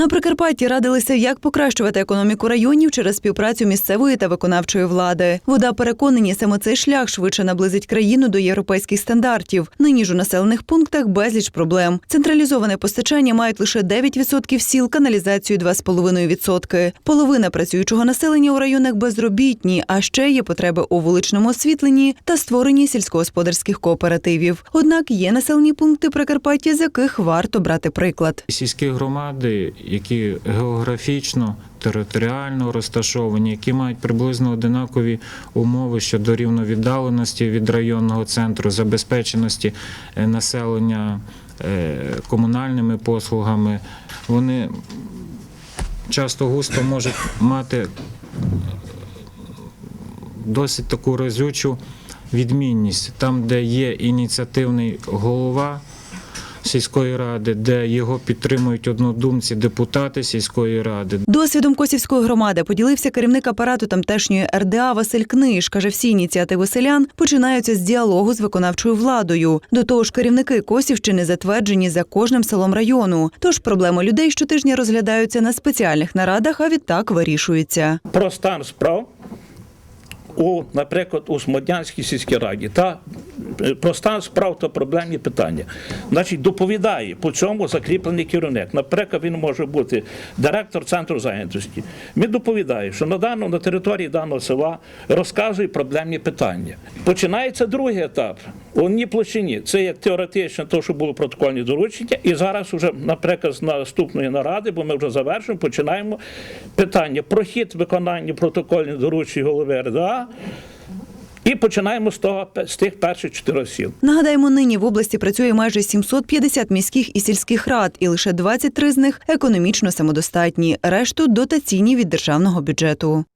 На Прикарпатті радилися, як покращувати економіку районів через співпрацю місцевої та виконавчої влади. Вода переконані, саме цей шлях швидше наблизить країну до європейських стандартів. Нині ж у населених пунктах безліч проблем. Централізоване постачання мають лише 9% сіл, каналізацію 2,5%. Половина працюючого населення у районах безробітні, а ще є потреби у вуличному освітленні та створенні сільськогосподарських кооперативів. Однак є населені пункти Прикарпаття, з яких варто брати приклад. Сільські громади, які географічно, територіально розташовані, які мають приблизно одинакові умови щодо рівновіддаленості від районного центру, забезпеченості е, населення е, комунальними послугами, вони часто густо можуть мати досить таку разючу відмінність. Там, де є ініціативний голова сільської ради, де його підтримують однодумці депутати сільської ради, Досвідом Косівської громади поділився керівник апарату тамтешньої РДА Василь Книж. Каже, всі ініціативи селян починаються з діалогу з виконавчою владою. До того ж, керівники Косівщини затверджені за кожним селом району. Тож проблеми людей щотижня розглядаються на спеціальних нарадах, а відтак вирішуються. про стан справ у, наприклад, у Смодянській сільській раді та е, про стан справ та проблемні питання. Значить, доповідає по цьому закріплений керівник. Наприклад, він може бути директор центру зайнятості. Він доповідає, що на даному на території даного села розказує проблемні питання. Починається другий етап. У одній площині це як теоретично, то, що було протокольні доручення, і зараз уже, наприклад, з наступної наради, бо ми вже завершуємо, починаємо питання про хід виконання протокольних доручень голови РДА. І починаємо з того з тих перших чотирьох сіл. Нагадаємо, нині в області працює майже 750 міських і сільських рад, і лише 23 з них економічно самодостатні, решту дотаційні від державного бюджету.